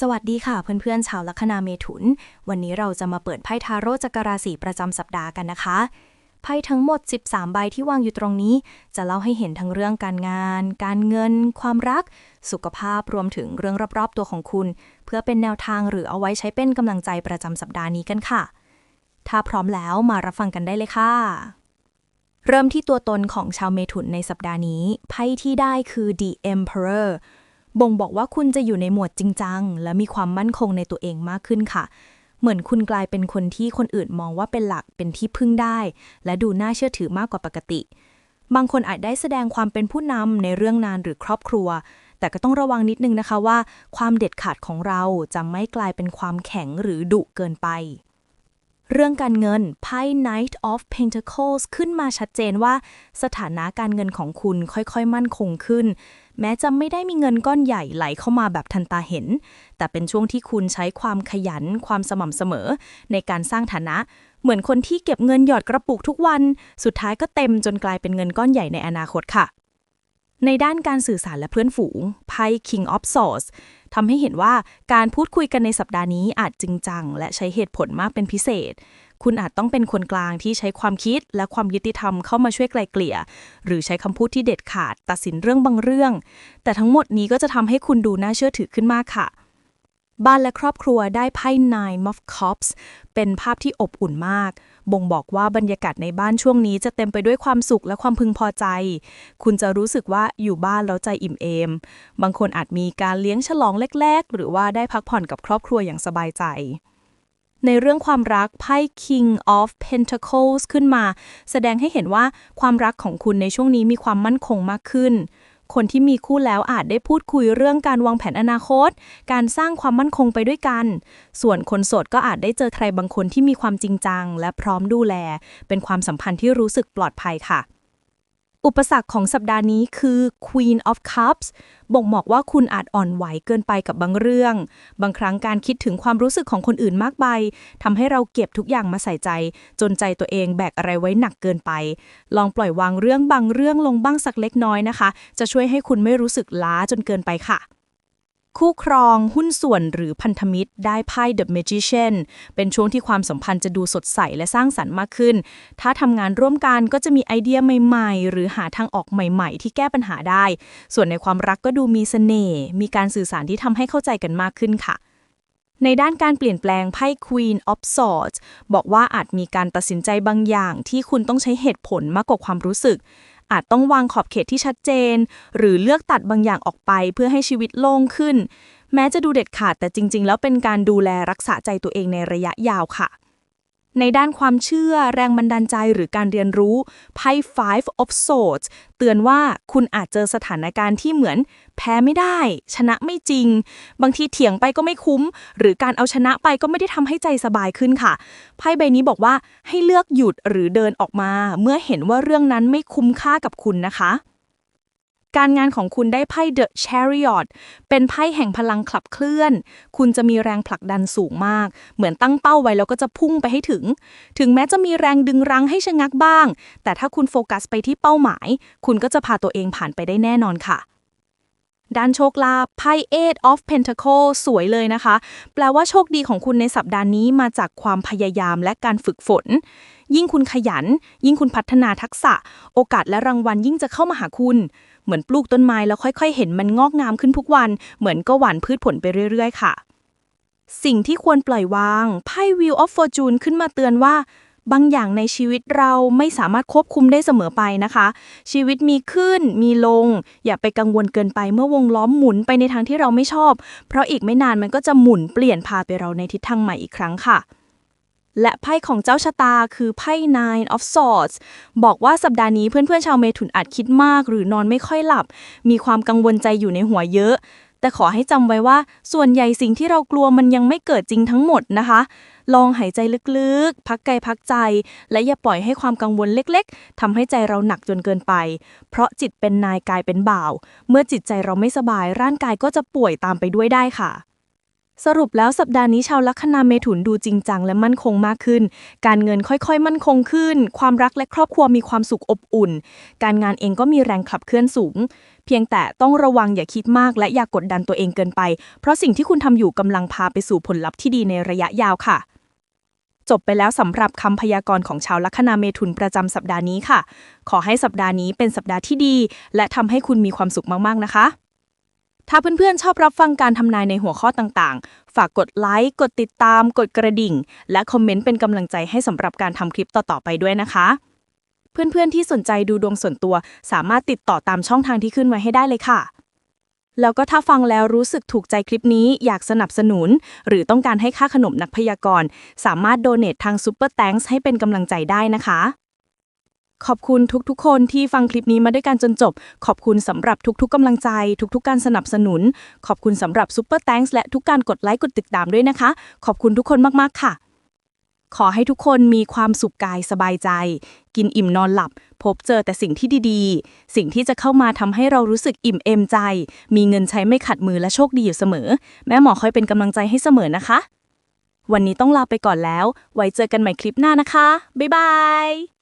สวัสดีค่ะเพื่อนๆชาวลัคนาเมถุน วันนี้เราจะมาเปิดไพ่ทาโร่จักรราศีประจำสัปดาห์กันนะคะ ไพ่ทั้งหมด 13 ใบที่วางอยู่ตรงนี้ จะเล่าให้เห็นทั้งเรื่องการงาน การเงิน ความรัก สุขภาพรวมถึงเรื่องรอบๆตัวของคุณ เพื่อเป็นแนวทางหรือเอาไว้ใช้เป็นกำลังใจประจำสัปดาห์นี้กันค่ะ ถ้าพร้อมแล้วมารับฟังกันได้เลยค่ะ เริ่มที่ตัวตนของชาวเมถุนในสัปดาห์นี้ ไพ่ที่ได้คือ The Emperor บ่งบอกว่าคุณจะอยู่ในหมวดจริงจัง และมีความมั่นคงในตัวเองมากขึ้นค่ะ เหมือนคุณกลายเป็นคนที่คนอื่นมองว่าเป็นหลักเป็นที่พึ่งได้ และดูน่าเชื่อถือมากกว่าปกติ บางคนอาจได้แสดงความเป็นผู้นำในเรื่องงานหรือครอบครัว แต่ก็ต้องระวังนิดนึงนะคะว่า ความเด็ดขาดของเราจะไม่กลายเป็นความแข็งหรือดุเกินไป เรื่องการเงินไพ่ Knight of Pentacles ขึ้นมาชัดเจนว่า สถานะการเงินของคุณค่อยๆ มั่นคงขึ้น แม้จะไม่ได้มีเงินก้อนใหญ่ไหลเข้ามาแบบทันตาเห็น แต่เป็นช่วงที่คุณใช้ความขยันความสม่ำเสมอ ในการสร้างฐานะ เหมือนคนที่เก็บเงินหยอดกระปุกทุกวัน สุดท้ายก็เต็มจนกลายเป็นเงินก้อนใหญ่ในอนาคตค่ะในด้านการสื่อสารและเพื่อนฝูงไพ่ King of Swords ทำให้เห็นว่าการพูดคุยกันในสัปดาห์นี้อาจจริงจัง และใช้เหตุผลมากเป็นพิเศษ คุณอาจต้องเป็นคนกลางที่ใช้ความคิดและความยุติธรรมเข้ามาช่วยไกลเกลี่ย หรือใช้คำพูดที่เด็ดขาด ตัดสินเรื่องบางเรื่อง แต่ทั้งหมดนี้ก็จะทำให้คุณดูน่าเชื่อถือขึ้นมากค่ะ บ้านและครอบครัวได้ไพ่ Nine of Cups เป็นภาพที่อบอุ่นมาก บ่งบอกว่าบรรยากาศในบ้านช่วงนี้จะเต็มไปด้วยความสุขและความพึงพอใจ คุณจะรู้สึกว่าอยู่บ้านแล้วใจอิ่มเอม บางคนอาจมีการเลี้ยงฉลองเล็กๆ หรือว่าได้พักผ่อนกับครอบครัวอย่างสบายใจในเรื่องความรักไพ่ King of Pentacles ขึ้นมา แสดงให้เห็นว่าความรักของคุณในช่วงนี้มีความมั่นคงมากขึ้น คนที่มีคู่แล้วอาจได้พูดคุยเรื่องการวางแผนอนาคต การสร้างความมั่นคงไปด้วยกัน ส่วนคนโสดก็อาจได้เจอใครบางคนที่มีความจริงจัง และพร้อมดูแล เป็นความสัมพันธ์ที่รู้สึกปลอดภัยค่ะ อุปสรรคของสัปดาห์นี้คือ Queen of Cups บ่งบอกว่าคุณอาจอ่อนไหวเกินไปกับบางเรื่อง บางครั้งการคิดถึงความรู้สึกของคนอื่นมากไปทำให้เราเก็บทุกอย่างมาใส่ใจ จนใจตัวเองแบกอะไรไว้หนักเกินไป ลองปล่อยวางเรื่องบางเรื่องลงบ้างสักเล็กน้อยนะคะ จะช่วยให้คุณไม่รู้สึกล้าจนเกินไปค่ะ คู่ครองหุ้นส่วนหรือพันธมิตรได้ไพ่ The Magician เป็นช่วงที่ความสัมพันธ์จะดูสดใสและสร้างสรรค์มากขึ้น ถ้าทำงานร่วมกันก็จะมีไอเดียใหม่ๆ หรือหาทางออกใหม่ๆ ที่แก้ปัญหาได้ ส่วนในความรักก็ดูมีเสน่ห์ มีการสื่อสารที่ทำให้เข้าใจกันมากขึ้นค่ะในด้านการเปลี่ยนแปลงไพ่ Queen of Swords บอกว่าอาจมีการตัดสินใจบางอย่างที่คุณต้องใช้เหตุผลมากกว่าความรู้สึก อาจต้องวางขอบเขตที่ชัดเจน หรือเลือกตัดบางอย่างออกไปเพื่อให้ชีวิตโล่งขึ้น แม้จะดูเด็ดขาดแต่จริง ๆ แล้วเป็นการดูแลรักษาใจตัวเองในระยะยาวค่ะ ในด้านความเชื่อแรงบันดาลใจหรือการเรียนรู้ไพ่ Five of Swords เตือนว่าคุณอาจเจอสถานการณ์ที่เหมือน แพ้ไม่ได้ ชนะไม่จริง บางทีเถียงไปก็ไม่คุ้ม หรือการเอาชนะไปก็ไม่ได้ทำให้ใจสบายขึ้นค่ะไพ่ใบนี้บอกว่าให้เลือกหยุดหรือเดินออกมา เมื่อเห็นว่าเรื่องนั้นไม่คุ้มค่ากับคุณนะคะ การงานของคุณได้ไพ่ The Chariot เป็นไพ่แห่งพลังขับเคลื่อน คุณจะมีแรงผลักดันสูงมาก เหมือนตั้งเป้าไว้แล้วก็จะพุ่งไปให้ถึง ถึงแม้จะมีแรงดึงรั้งให้ชะงักบ้าง แต่ถ้าคุณโฟกัสไปที่เป้าหมาย คุณก็จะพาตัวเองผ่านไปได้แน่นอนค่ะด้านโชคลาภไพ่ Eight of Pentacles สวยเลยนะคะ แปลว่าโชคดีของคุณในสัปดาห์นี้มาจากความพยายามและการฝึกฝน ยิ่งคุณขยัน ยิ่งคุณพัฒนาทักษะ โอกาสและรางวัลยิ่งจะเข้ามาหาคุณ เหมือนปลูกต้นไม้แล้วค่อยๆ เห็นมันงอกงามขึ้นทุกวัน เหมือนก็หว่านพืชผลไปเรื่อยๆ ค่ะ สิ่งที่ควรปล่อยวางไพ่ Wheel of Fortune ขึ้นมาเตือนว่า บางอย่างในชีวิตเราไม่สามารถควบคุมได้เสมอไปนะคะ ชีวิตมีขึ้น มีลง อย่าไปกังวลเกินไปเมื่อวงล้อมหมุนไปในทางที่เราไม่ชอบ เพราะอีกไม่นานมันก็จะหมุนเปลี่ยนพาไปเราในทิศทางใหม่อีกครั้งค่ะ และไพ่ของเจ้าชะตาคือไพ่ Nine of Swords บอกว่าสัปดาห์นี้เพื่อนๆชาวเมถุนอาจคิดมาก หรือนอนไม่ค่อยหลับ มีความกังวลใจอยู่ในหัวเยอะ แต่ขอให้จำไว้ว่า ส่วนใหญ่สิ่งที่เรากลัวมันยังไม่เกิดจริงทั้งหมดนะคะ ลองหายใจลึกๆ พักกายพักใจ และอย่าปล่อยให้ความกังวลเล็กๆทำให้ใจเราหนักจนเกินไป เพราะจิตเป็นนายกายเป็นบ่าว เมื่อจิตใจเราไม่สบายร่างกายก็จะป่วยตามไปด้วยได้ค่ะ สรุปแล้วสัปดาห์นี้ชาวลัคนาเมถุนดูจริงจังและมั่นคงมากขึ้น การเงินค่อยๆ มั่นคงขึ้น ความรักและครอบครัวมีความสุขอบอุ่น การงานเองก็มีแรงขับเคลื่อนสูง เพียงแต่ต้องระวังอย่าคิดมากและอย่ากดดันตัวเองเกินไป เพราะสิ่งที่คุณทำอยู่กำลังพาไปสู่ผลลัพธ์ที่ดีในระยะยาวค่ะจบไปแล้วสำหรับคำพยากรณ์ของชาวลัคนาเมถุนประจำสัปดาห์นี้ค่ะ ขอให้สัปดาห์นี้เป็นสัปดาห์ที่ดี และทำให้คุณมีความสุขมากๆนะคะ ถ้าเพื่อนๆชอบรับฟังการทำนายในหัวข้อต่างๆ ฝากกดไลค์ กดติดตาม กดกระดิ่ง และคอมเมนต์เป็นกำลังใจให้สำหรับการทำคลิปต่อๆไปด้วยนะคะ เพื่อนๆที่สนใจดูดวงส่วนตัว สามารถติดต่อตามช่องทางที่ขึ้นไว้ให้ได้เลยค่ะ แล้วก็ถ้าฟังแล้วรู้สึกถูกใจคลิปนี้อยากสนับสนุน หรือต้องการให้ค่าขนมนักพยากรณ์ สามารถโดเน a ทาง Super Thanks ให้เป็นกำลังใจได้นะคะ ขอบคุณทุกๆ คนที่ฟังคลิปนี้มาด้วยกันจนจบ ขอบคุณสำหรับทุกๆกำลังใจ ทุกๆ การสนับสนุน ขอบคุณสำหรับ Super Thanks และทุกการกดไลค์กดติดตามด้วยนะคะ ขอบคุณทุกคนมากๆค่ะ ขอให้ทุกคนมีความสุขกายสบายใจ กินอิ่มนอนหลับ พบเจอแต่สิ่งที่ดีๆ สิ่งที่จะเข้ามาทำให้เรารู้สึกอิ่มเอมใจ มีเงินใช้ไม่ขัดมือและโชคดีอยู่เสมอ แม่หมอคอยเป็นกำลังใจให้เสมอนะคะ วันนี้ต้องลาไปก่อนแล้ว ไว้เจอกันใหม่คลิปหน้านะคะบ๊ายบาย